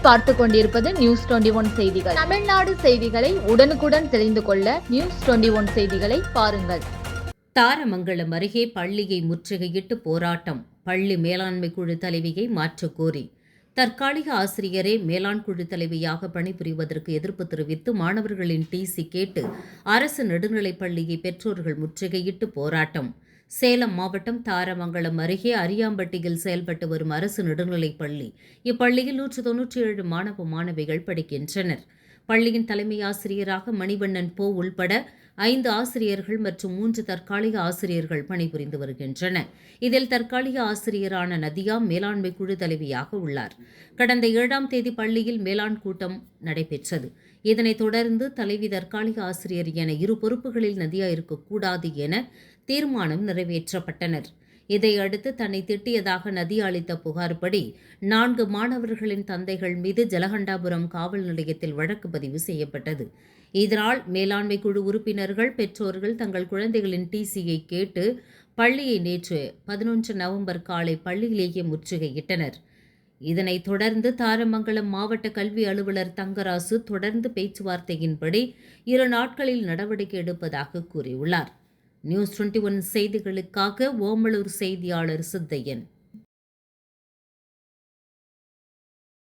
பார்த்து கொண்டிருப்பது news twenty one செய்திகள். தமிழ்நாடு செய்திகளை உடனுக்குடன் தெரிந்து கொள்ள நியூஸ் டுவெண்டி ஒன் செய்திகளை பாருங்கள். தாரமங்கலம் அருகே பள்ளியை முற்றுகையிட்டு போராட்டம். பள்ளி மேலாண்மை குழு தலைவியை மாற்றக்கோரி தற்காலிக ஆசிரியரே மேலாண் குழு தலைவியாக பணிபுரிவதற்கு எதிர்ப்பு தெரிவித்து மாணவர்களின் டிசி கேட்டு அரசு நடுநிலைப் பள்ளியை பெற்றோர்கள் முற்றுகையிட்டு போராட்டம். சேலம் மாவட்டம் தாரமங்கலம் அருகே அரியாம்பட்டியில் செயல்பட்டு வரும் அரசு நடுநிலைப் பள்ளி. இப்பள்ளியில் நூற்று தொன்னூற்றி ஏழு மாணவ மாணவிகள் படிக்கின்றனர். பள்ளியின் தலைமை ஆசிரியராக மணிவண்ணன் போ உள்பட ஐந்து ஆசிரியர்கள் மற்றும் மூன்று தற்காலிக ஆசிரியர்கள் பணிபுரிந்து வருகின்றனர் இதில் தற்காலிக ஆசிரியரான நதியா மேலாண்மை குழு தலைவியாக உள்ளார். கடந்த ஏழாம் தேதி பள்ளியில் மேலாண் கூட்டம் நடைபெற்றது. இதனைத் தொடர்ந்து தலைவி தற்காலிக ஆசிரியர் என இரு பொறுப்புகளில் நதியா இருக்கக்கூடாது என தீர்மானம் நிறைவேற்றப்பட்டனர். இதையடுத்து தன்னை திட்டியதாக நதி அளித்த புகார்படி நான்கு மாணவர்களின் தந்தைகள் மீது ஜலகண்டாபுரம் காவல் நிலையத்தில் வழக்கு பதிவு செய்யப்பட்டது. இதனால் மேலாண்மை குழு உறுப்பினர்கள் பெற்றோர்கள் தங்கள் குழந்தைகளின் டிசியை கேட்டு பள்ளியை நேற்று பதினொன்று நவம்பர் காலை பள்ளியிலேயே முற்றுகையிட்டனர். இதனைத் தொடர்ந்து தாரமங்கலம் மாவட்ட கல்வி அலுவலர் தங்கராசு தொடர்ந்து பேச்சுவார்த்தையின்படி இரு நாட்களில் நடவடிக்கை எடுப்பதாக கூறியுள்ளார். நியூஸ் டுவெண்ட்டி ஒன் செய்திகளுக்காக ஓமலூர் செய்தியாளர் சித்தையன்.